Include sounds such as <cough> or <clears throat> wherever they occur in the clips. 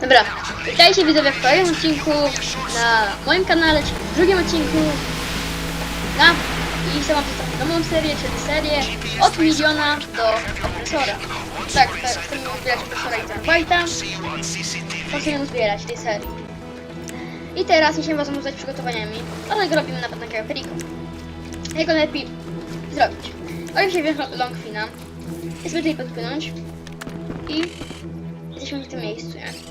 Dobra, witajcie widzowie w kolejnym odcinku na moim kanale, czyli w drugim odcinku na i chcę wam przedstawić nową serię, czyli serię od miliona do opresora. Tak, tak chcemy zbierać opresora i. To chcemy zbierać tej serii. I teraz się was zanudzać przygotowaniami, dlatego robimy napad na Perico. Jak go lepiej zrobić? Oczywiście wziąć Longfina, zwyczaj podpłynąć i jesteśmy w tym miejscu, nie?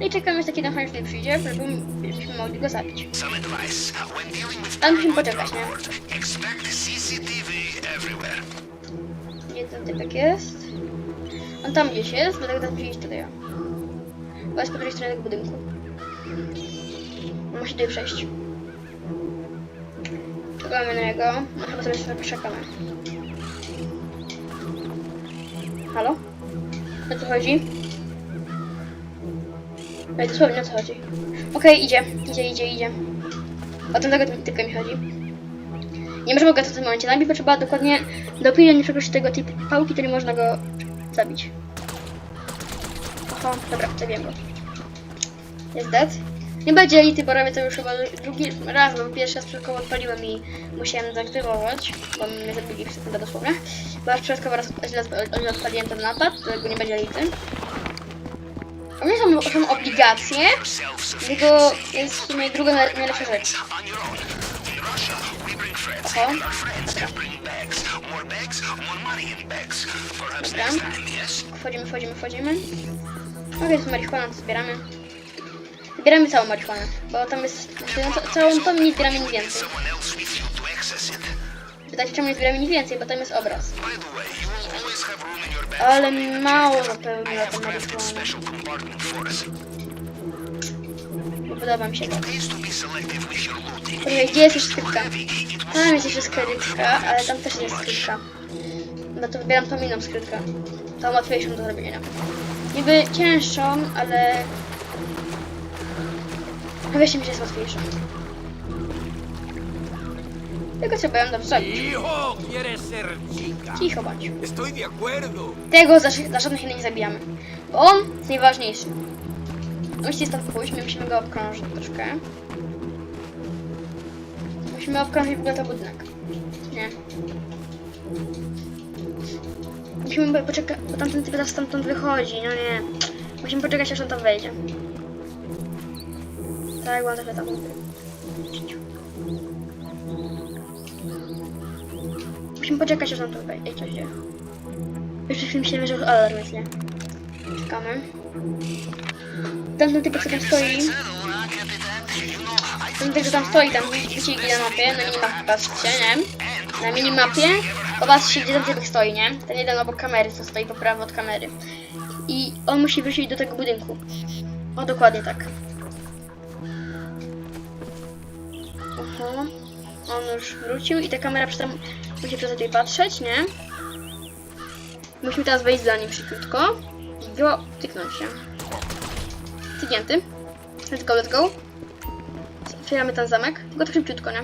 No i czekamy, aż taki chętny przyjdzie, żebyśmy mogli go zabić. Tam musimy poczekać, nie? Gdzie ten typek jest? On tam gdzieś jest, dlatego tam przyjść tutaj. Bo jest po drugiej stronie tego budynku. Musi tutaj przejść. Czekamy na niego. No chyba sobie poczekamy. Halo? O co chodzi? Ej, dosłownie o co chodzi? Okej, idzie, idzie, idzie, idzie. O ten tego typka mi chodzi. Nie możemy go w tym momencie bo trzeba dokładnie dopilnie nie tego typu pałki, który można go zabić. Oho, dobra, zabiję go. Jest dead. Nie będzie elity, bo robię to już chyba drugi raz, bo pierwszy raz przypadkowo odpaliłem i musiałem zaaktywować, bo mnie zabili w sekundę dosłownie. Bo aż przypadkowo raz źle odpa- źle odpaliłem ten napad, dlatego nie będzie elity. Są, są obligacje, tylko jest w sumie druga naj- najlepsza rzecz. Perhaps Dobra. Wchodzimy, wchodzimy, wchodzimy. Jest marihuana, to zbieramy. Zbieramy całą marihuanę, bo tam jest... No, ca- całą tą nie zbieramy nic więcej. Pytacie, czemu nie zbieramy nic więcej, bo tam jest obraz. Ale mało zapełniła ta marihuana. podoba mi się to. Poczekaj, gdzie jest jeszcze skrytka? Tam jest jeszcze skrytka, ale tam też jest skrytka. No to wybieram tą inną skrytkę. Tą łatwiejszą do zrobienia. Niby cięższą, ale... Wierzcie mi, że jest łatwiejsza. Tylko trzeba ją dobrze. Cicho bądź. Tego za, za żadnych innych nie zabijamy. Bo on jest najważniejszy. Musicie stąd pójść, my musimy go obkrążyć troszkę. Musimy obkrążyć w ogóle to budynek. Nie. Musimy po- poczekać, bo tamten typ stamtąd wychodzi, no nie. Musimy poczekać aż on tam wejdzie. Tak, bo on trochę tam Musimy poczekać aż on tam wejdzie. Ej, coś dzieje. Już przed chwilą że alarm jest, nie? Czekamy. Tamten typ, co tam stoi. Ten typ, co tam stoi, tam widzicie na mapie, na minimapie patrzcie, nie? Na minimapie, popatrzcie, gdzie ten typ stoi, nie? Ten jeden obok kamery, co stoi po prawo od kamery. I on musi wrócić do tego budynku. O, dokładnie tak. Aha. On już wrócił i ta kamera przy tam musi przez tutaj patrzeć, nie? Musimy teraz wejść za nim szybciutko i go tyknąć się. Tyknięty. Let's go, let's go. Otwieramy ten zamek, tylko tak szybciutko, nie?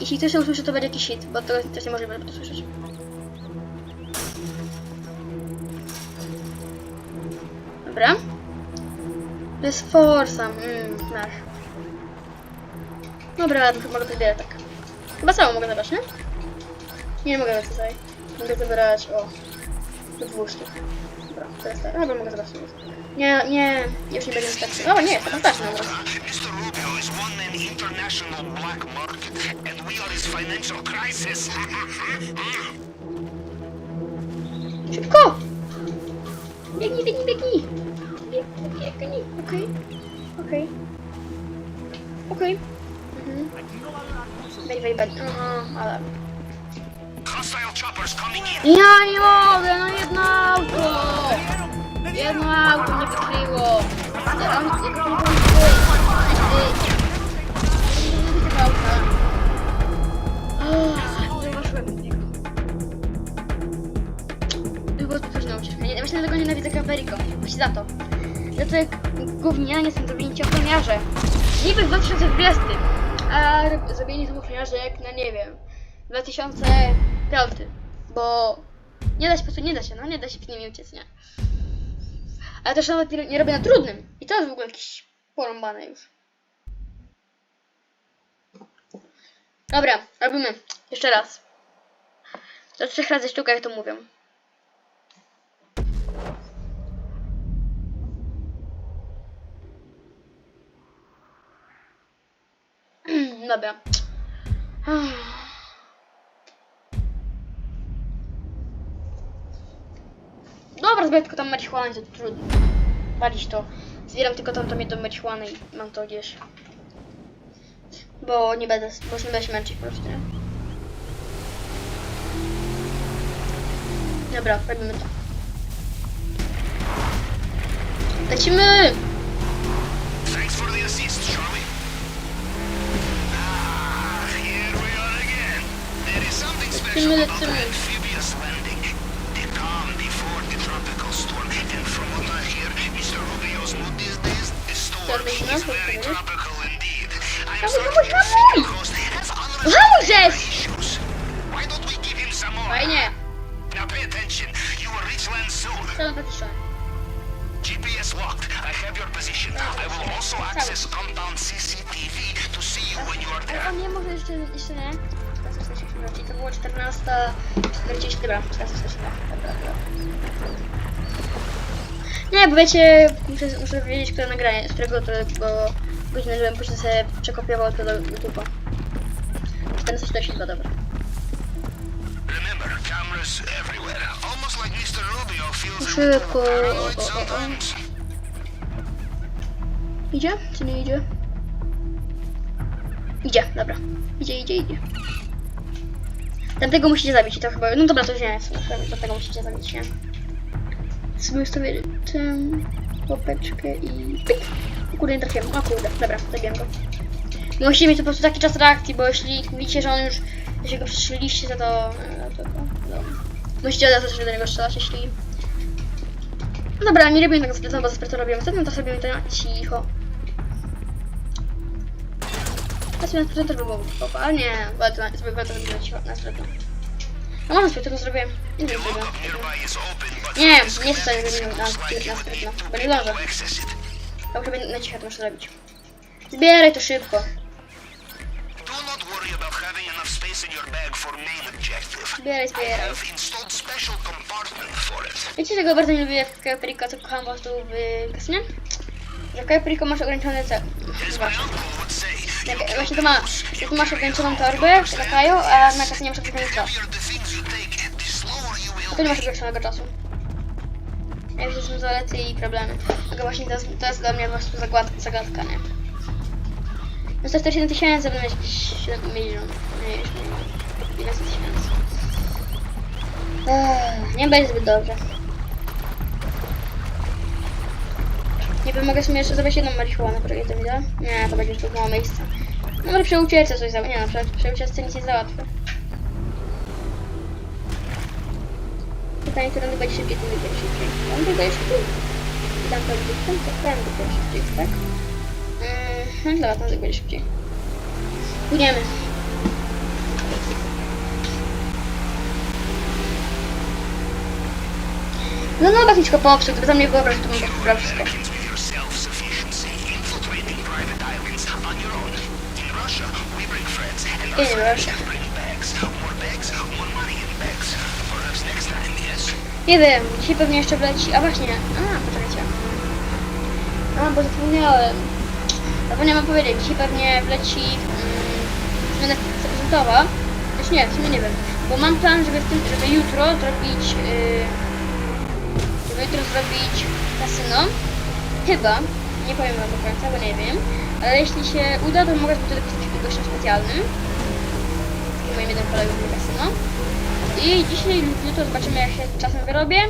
Jeśli ktoś to usłyszy, to będzie jakiś hit, bo to też niemożliwe, żeby to słyszeć. Dobra. To jest forsa, mmm. Dobra, to mogę to zbierać tak. Chyba całą mogę zabrać, nie? Nie mogę tutaj. Mogę zabrać, o, do 200. Dobra, to jest tak. Dobra, mogę zabrać. Nie, nie, już nie będzie starczy. O, nie, to obraz. Mr. Rubio is one man international black market, and we are his financial crisis. Szybko! Biegnij, biegnij, biegnij! Biegnij, biegnij. Okej, okej. Okej. Mhm. Wej, wej, wej. Aha, ale... Ja nie mogę, no jedno auto! Jedno auto mnie wykryło. Ja on, jak on tam Nie tego nienawidzę Caperico. Właśnie za to. Za to jak gównianie są zrobieni ochroniarze. Niby w 2020, a ro- zrobieni są ochroniarze jak na nie wiem, 2005. Bo nie da się po prostu, nie da się, no nie da się z nimi uciec, nie? Ale też nawet nie nie robię na trudnym. I to jest w ogóle jakieś porąbane już. Dobra, robimy. Jeszcze raz. To trzech razy sztuka, jak to mówią. Dobra. Dobra, zbieram tylko tam marihuanę, to trudno. Walić to. Zbieram tylko tam, tam jedną marihuanę i mam to gdzieś. Bo nie będę, bo nie będę się męczyć po prostu, nie? Dobra, robimy to. Lecimy! Thanks for the assist, There is something special about the amphibious landing. The calm before the tropical storm. And from what I hear, Mr. Rubio's mood these days, the storm is very tropical indeed. I am Hamuj, certain hamuj, the coast has unresolved issues. Why don't we give him some more? Fajnie. Now pay attention. You will reach land soon. GPS locked. I have your position. I will also access compound CCTV to see you when you are there. Nocy. To było 14.40. Dobra, teraz jesteśmy. Dobra, dobra. Nie, bo wiecie, muszę, muszę wiedzieć, które nagranie, z którego to było godzinę, żebym później sobie przekopiował to do YouTube'a. 14.42, dobra. Szybko. Idzie? Czy nie idzie? Idzie, dobra. Idzie, idzie, idzie. Tamtego musicie zabić to chyba... No dobra, to już nie jest. Tamtego musicie zabić, nie? Sobie tę łapeczkę i... Pyk. O Kurde, nie trafiłem. O kurde, dobra, zabiłem go. Musicie mieć po prostu taki czas reakcji, bo jeśli widzicie, że on już... Jeśli go przestrzeliliście, to to... e, to, to no. Musicie od razu do niego strzelać, jeśli... No Dobra, nie robimy tego sprytno, bo sprytno robimy. Zatem to robimy to cicho. 80% вимог попа. А ні, ладно, тобі багато не чого нас робив. А можна спитку зроби. І не зроби. Ні, мені це не вимог, а 19 видно. Блін, ложа. Так, тебе не чекати, можна робити. Збирай ту шибку. Збирай, збирай. Видите, я говорю, не люблю, какая прика, как камбасту в косне? Какая прика может ограниченная цель? Jak, właśnie to ma, tu masz ograniczoną torbę kraju, a na kasynie masz ograniczoną the czas. heavier the things you take, the slower you will To nie masz ograniczonego czasu. Ja widzę, że są zalety i problemy. Tylko właśnie to jest, to jest dla mnie prostu zagład, zagadka, nie? No 147 tysięcy, będę mieć jakieś 7 milionów. Nie, już nie 11 tysięcy. Ech, Nie będzie zbyt dobrze. Nie wiem, mogę sobie jeszcze zrobić jedną marihuanę, której to widzę. Nie, to będzie zbyt mało miejsca. No może przy ucieczce coś za... Nie no, przy, nic nie załatwię. Pytanie, którędy będzie szybciej, tym będzie szybciej. Tam to będzie szybciej. I tam to będzie tam, to tam będzie szybciej, tak? Mhm, dobra, tam to będzie szybciej. Płyniemy. No no, tylko popsuł, gdyby za mnie wyobraź, to bym to wszystko. Time, yes? Nie wiem, dzisiaj pewnie jeszcze wleci. A właśnie, a poczekajcie. A, bo zapomniałem. Zapomniałem powiedzieć, dzisiaj pewnie wleci mm, zmiana prezentowa. Znaczy nie, w sumie nie wiem. Bo mam plan, żeby, tym, żeby jutro zrobić. Yy, żeby jutro zrobić kasyno. Chyba. Nie powiem wam do końca, bo nie wiem. Ale jeśli się uda, to mogę być tylko gościem specjalnym. W moim jednym kolegą kasyno. I dzisiaj lub jutro zobaczymy jak się czasem wyrobię.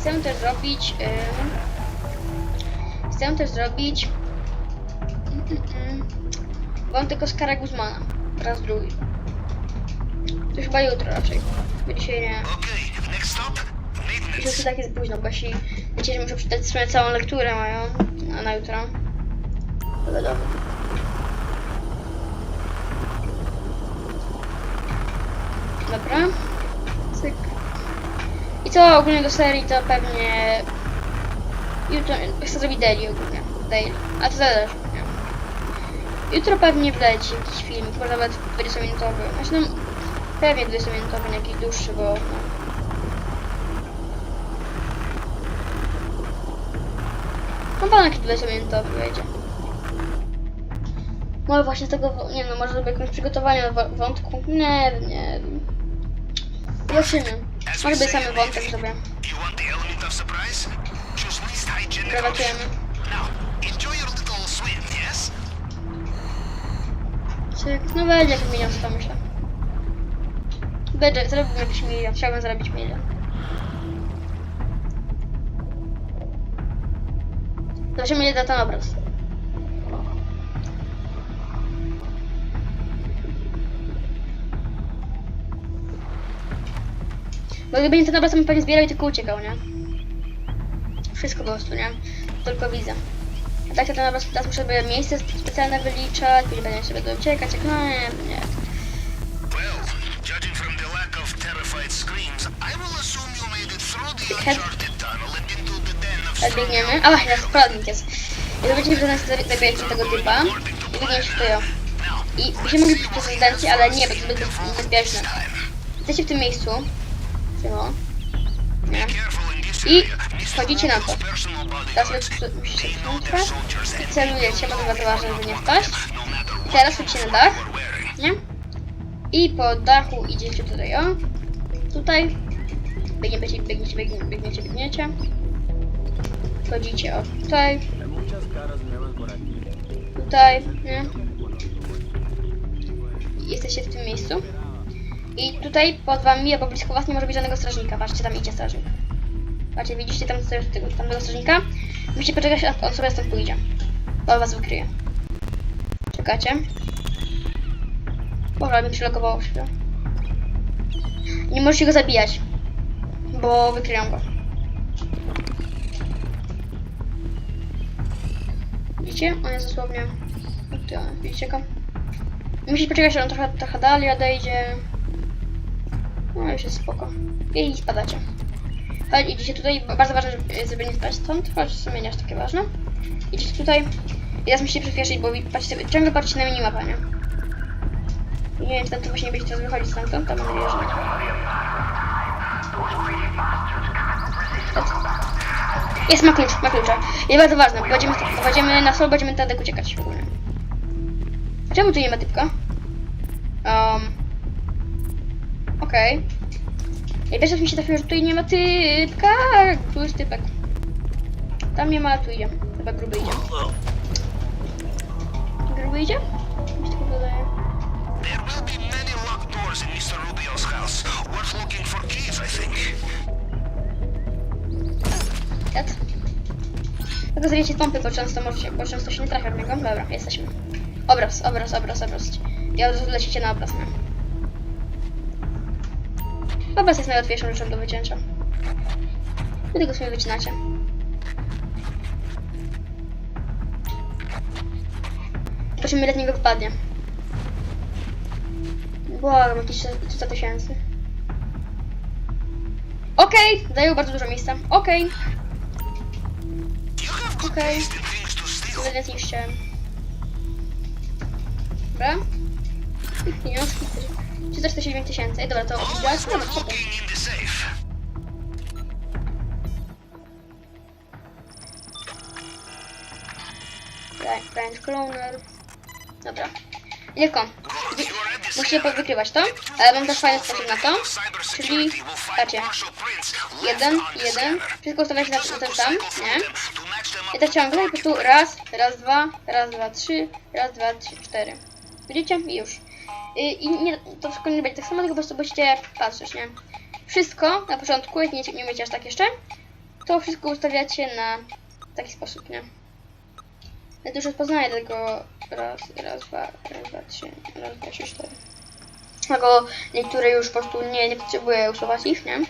Chcę też zrobić. ym, chcę też zrobić. mm, <clears throat> mm, Wątek Oskara Guzmana. Raz drugi. To chyba jutro raczej. Bo dzisiaj nie. Okay, next stop, już tak jest późno, bo jeśli wiecie, że muszę przeczytać swoją całą lekturę mają na, na jutro. To wiadomo. Dobra. Cyk. I co ogólnie do serii to pewnie Jutro chcę zrobić daily ogólnie. Daily. A to zależy, nie? Jutro pewnie wleci jakiś film, może nawet 20-minutowy. Znaczy no, pewnie 20-minutowy, nie jakiś dłuższy, bo no. No pan jakiś 20-minutowy wejdzie. Może właśnie tego, nie no, może zrobię jakieś przygotowanie do wątku. Nie wiem, nie wiem. Zobaczymy. Może być samy wątek swim, yes? Czy, no będzie jakiś milion to myślę. Będzie, zrobimy jakiś milion. Chciałbym zarobić milion. Zobaczymy ile da ten obraz. Bo gdyby nie ten obraz, to bym pewnie zbierał i tylko uciekał, nie? Wszystko po prostu, nie? Tylko widzę. A tak to ten obraz teraz muszę sobie miejsce specjalne wyliczać, później będę sobie dociekać, jak no nie, nie. Well, judging from the lack of terrified screams, I will assume you made it through the Head- uncharted tunnel and into the den of Tak biegniemy. A właśnie, nasz poradnik jest. I zobaczycie, że nas zabijecie tego typa i to jo. Now, I byśmy mogli przez prezydencji, ale nie, bo to zbyt niebezpieczne. Jesteście w tym miejscu. Tymo. Nie. I wchodzicie na to. Teraz musicie i celujecie, bo to bardzo ważne, żeby nie wpaść. no matter I teraz chodźcie na dach, nie? I po dachu idziecie tutaj, o. Tutaj. Biegniecie, biegniecie, biegniecie, biegniecie, biegniecie. Wchodzicie, o, tutaj. Tutaj, nie? Jesteście w tym miejscu. I tutaj pod wami, albo blisko was nie może być żadnego strażnika. Patrzcie, tam idzie strażnik. Patrzcie, widzicie tam tego, tego, tamtego strażnika? Musicie poczekać, aż on sobie stąd pójdzie. Bo was wykryje. Czekacie. Boże, mi przylogowało się. Nie możecie go zabijać, bo wykryją go. Widzicie? On jest dosłownie... Widzicie go? Musicie poczekać, aż on trochę, trochę dalej odejdzie. No już jest spoko. I spadacie. Chodź, idziecie tutaj, bardzo ważne, żeby, nie spać stąd, choć w sumie nie aż takie ważne. Idziecie tutaj i teraz musicie przyspieszyć, bo patrzcie, ciągle patrzcie na minimapę, nie? Nie wiem, czy tam to właśnie będzie teraz wychodzić stamtąd, tam mam nadzieję, że nie. Jest, ma klucz, ma klucza. Jest bardzo ważne, bo będziemy, będziemy na sol, będziemy tadek uciekać ogólnie. A czemu tu nie ma typka? Um. Okej. Okay. Pierwszy raz mi się trafiło, że tutaj nie ma typka. Tu jest typek. Tam nie ma, tu idzie. Chyba gruby idzie. Gruby idzie? Mi się tak wydaje. There will be many locked doors in Mr. Rubio's house. Worth looking for keys, I think. Kat. Tylko zajęcie pompy, bo często, może się, bo często się nie trafia w niego. Dobra, jesteśmy. Obraz, obraz, obraz, obraz. I od razu lecicie na obraz, nie? Wobec jest najłatwiejszą rzeczą do wycięcia. Wy tego sobie wycinacie. Prosimy letniego wpadnie. Błagam, jakieś 300 tysięcy. Okej, okay, dają bardzo dużo miejsca. Okej. Okay. Okej. Okay. Tyle więcej chciałem. Dobra. Pięknie, 309 tysięcy. Ej, dobra, to widziałaś? Nie ma spoko. Branch Cloner. Dobra. Tylko, musicie podwykrywać to, ale mam też fajny sposób na to, czyli, patrzcie, jeden, jeden, wszystko ustawiacie na ten sam, nie? I tak ciągle, i po prostu raz, raz, dwa, raz, dwa, trzy, raz, dwa, trzy, cztery. Widzicie? I już. I, i nie, to wszystko nie będzie tak samo, tylko po prostu musicie patrzeć, nie? Wszystko na początku, jak nie, nie umiecie aż tak jeszcze, to wszystko ustawiacie na taki sposób, nie? Ja to już rozpoznaję tego raz, raz, dwa, raz, dwa, trzy, raz, dwa, trzy, cztery. Dlatego niektóre już po prostu nie, nie potrzebuję usuwać ich, nie?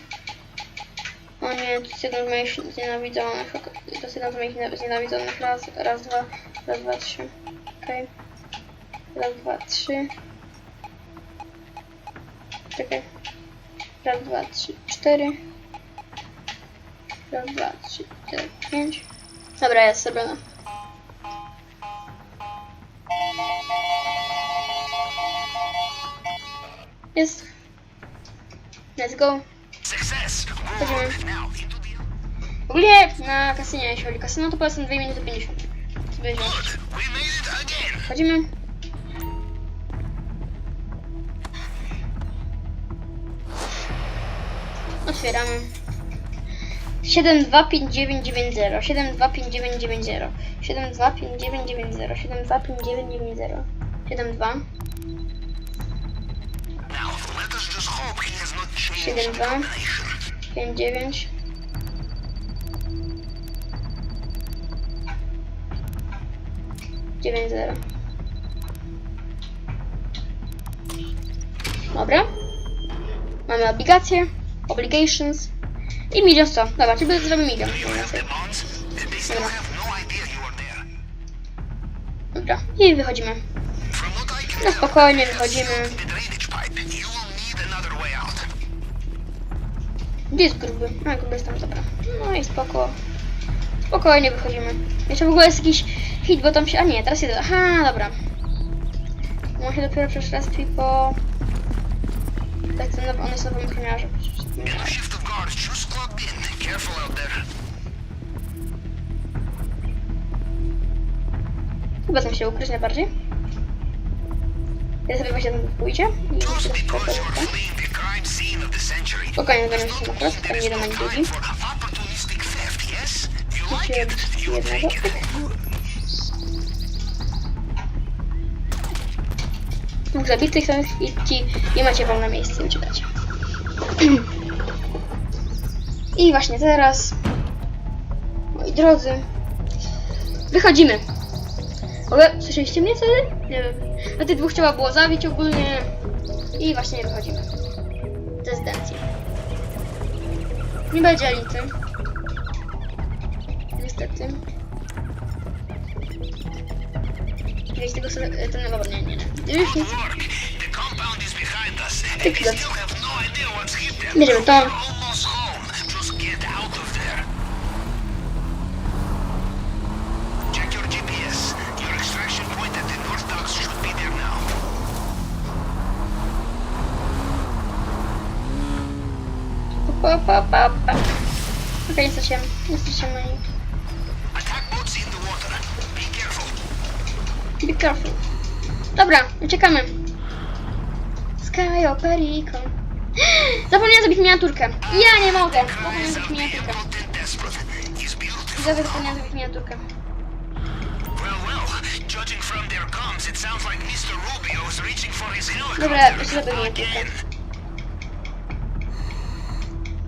O nie, to jest jeden z moich znienawidzonych. To jest jeden z moich nie- znienawidzonych. Raz, raz, dwa, raz, dwa, trzy. Okej. Raz, dwa, trzy. Czekaj. Raz, dwa, trzy, cztery. Raz, dwa, trzy, cztery, pięć. Dobra, jest zrobione. Jest. Let's go. Chodzimy. the Ogólnie na kasynie, jeśli chodzi o kasyno, to polecam 2 minuty 50. Sobie otwieramy. 725990 725990 725990 725990 72 72 59 9-0. Dobra. Mamy obligacje obligations i milion sto. Dobra, czyli zrobię milion. Dobra. Dobra, i wychodzimy. No spokojnie, wychodzimy. Gdzie jest gruby? A, gruby jest tam, dobra. No i spoko. Spokojnie wychodzimy. Jeszcze w ogóle jest jakiś hit, bo tam się... A nie, teraz jest... Aha, dobra. No, Może dopiero przeszedł raz po... Tak, ten nowy, on jest w nowym wymiarze. Shift of guards, true squad in. Careful out there. Chyba tam się ukryć najbardziej. Ja sobie właśnie tam pójdzie i tak? Spokojnie, zamiast się na kres, tam nie dam ani drugi. Jednego, tyk. Dwóch zabitych samych i, i macie wolne miejsce, uciekacie. <clears throat> I właśnie teraz, moi drodzy, wychodzimy. Ogóle, słyszeliście mnie wtedy? Nie wiem. Na tych dwóch trzeba było zabić ogólnie. I właśnie wychodzimy. Z rezydencji. Nie będzie Ality. Niestety. Gdzieś tego sobie... Ten, no nie, nie, nie. Już nic. Good work. Op, op, op, op. Okej, jesteście, jesteście moi. Be careful. Dobra, uciekamy. Sky o. Zapomniałam zrobić miniaturkę. Ja nie mogę. Zapomniałam zrobić miniaturkę. Zawsze zapomniałam zrobić miniaturkę. Dobra, jeszcze zrobię miniaturkę.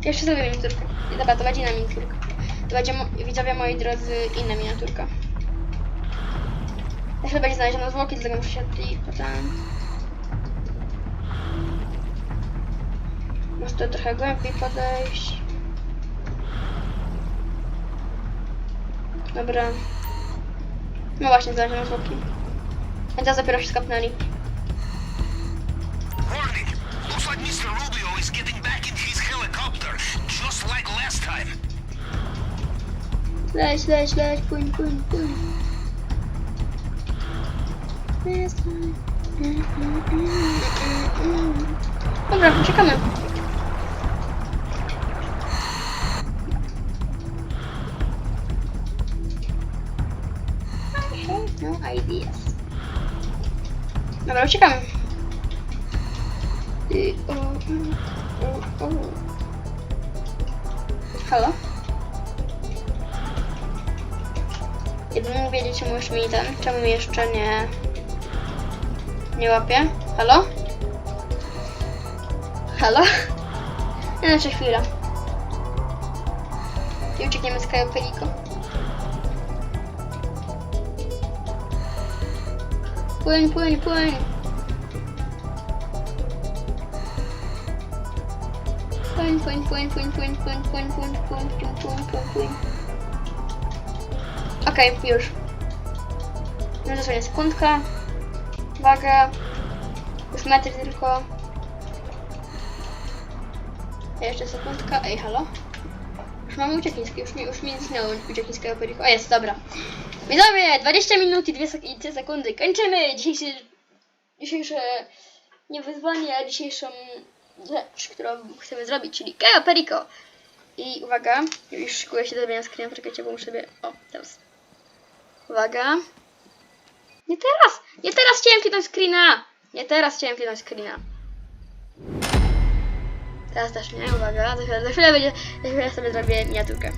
Jeszcze zrobię miniaturkę. Dobra, to będzie inna miniaturka. To będzie, widzowie moi drodzy, inna miniaturka. Jeszcze będzie znaleziona zwłoki, dlatego muszę się tutaj potem... Może to trochę głębiej podejść. Dobra. No właśnie, znaleziono zwłoki. A teraz dopiero się skapnęli. Leć, leć, leć, płyń, płyń, płyń. Mm, mm, mm, Dobra, uciekamy. No ideas. Dobra, uciekamy. I, o, o, o. Halo? Gdybym mógł wiedzieć, musisz mi ten, czemu jeszcze nie... Nie łapie? Halo? Halo? <laughs> Nie, jeszcze chwila. I uciekniemy z Kajo Płyń, płyń, płyń. Płyń, płyń, płyń, płyń, płyń, płyń, płyń, płyń, płyń, płyń, płyń, płyń, płyń. Okej, już. No dosłownie sekundka. Uwaga. Już metr tylko. Jeszcze sekundka. Ej, halo? Już mamy uciekiński, już mi, już mi zniknęło periku. O jest, dobra. Widzowie, 20 minut i 2, sek- i 2 sekundy. Kończymy dzisiejszy, dzisiejsze, nie wyzwanie, a dzisiejszą rzecz, którą chcemy zrobić, czyli Keo Perico. I uwaga, już szykuję się do zrobienia screena, poczekajcie, bo muszę sobie, o, teraz. Uwaga. Nie teraz, nie teraz chciałem kliknąć screena. Nie teraz chciałem kliknąć screena. Teraz też nie, uwaga, za chwilę, za chwilę będzie, za chwilę sobie zrobię miniaturkę.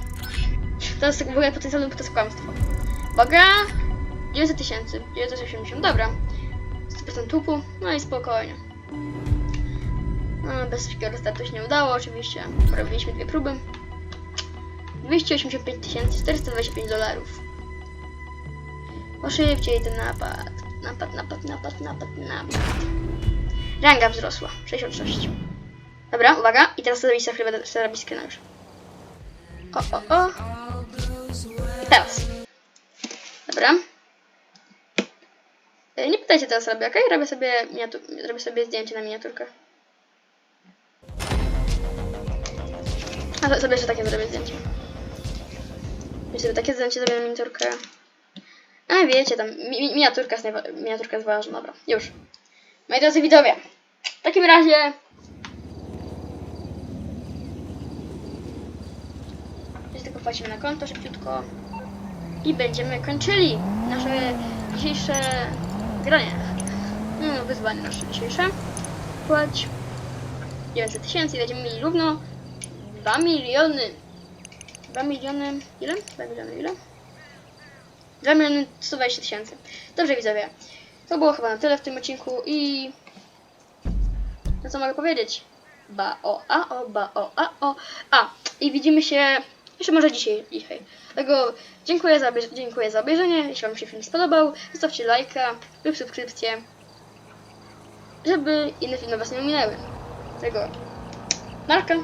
To jest w ogóle potencjalne, to jest kłamstwo. Uwaga, 900 tysięcy, 980, dobra. 100% tłupu, no i spokojnie. No, bez szybkiego restartu nie udało, oczywiście. Robiliśmy dwie próby. 285 425 dolarów. O szybciej ten napad. Napad, napad, napad, napad, napad. Ranga wzrosła. 66. Dobra, uwaga. I teraz sobie sobie sobie robić. O, o, o. I teraz. Dobra. E, Nie pytajcie teraz robię, okej? Robię sobie robię sobie zdjęcie na miniaturkę. A sobie jeszcze takie zrobię zdjęcie. Jeszcze sobie takie zdjęcie zrobię na miniaturkę. A wiecie, tam mi mi- miniaturka jest, miniaturka jest ważna, dobra, już. Moi drodzy widzowie, w takim razie... Jeszcze tylko wpłacimy na konto szybciutko. I będziemy kończyli nasze dzisiejsze granie. No, wyzwanie nasze dzisiejsze. Płać 900 tysięcy i będziemy mieli równo 2 miliony. 2 miliony. Ile? 2 miliony ile? 2 miliony 120 tysięcy. Dobrze widzowie. To było chyba na tyle w tym odcinku i. No co mogę powiedzieć? Ba o a o ba o a o a. I widzimy się jeszcze może dzisiaj. dzisiaj. Dlatego dziękuję za, dziękuję za obejrzenie. Jeśli Wam się film spodobał, zostawcie lajka lub subskrypcję, żeby inne filmy Was nie ominęły. Tego. Narka.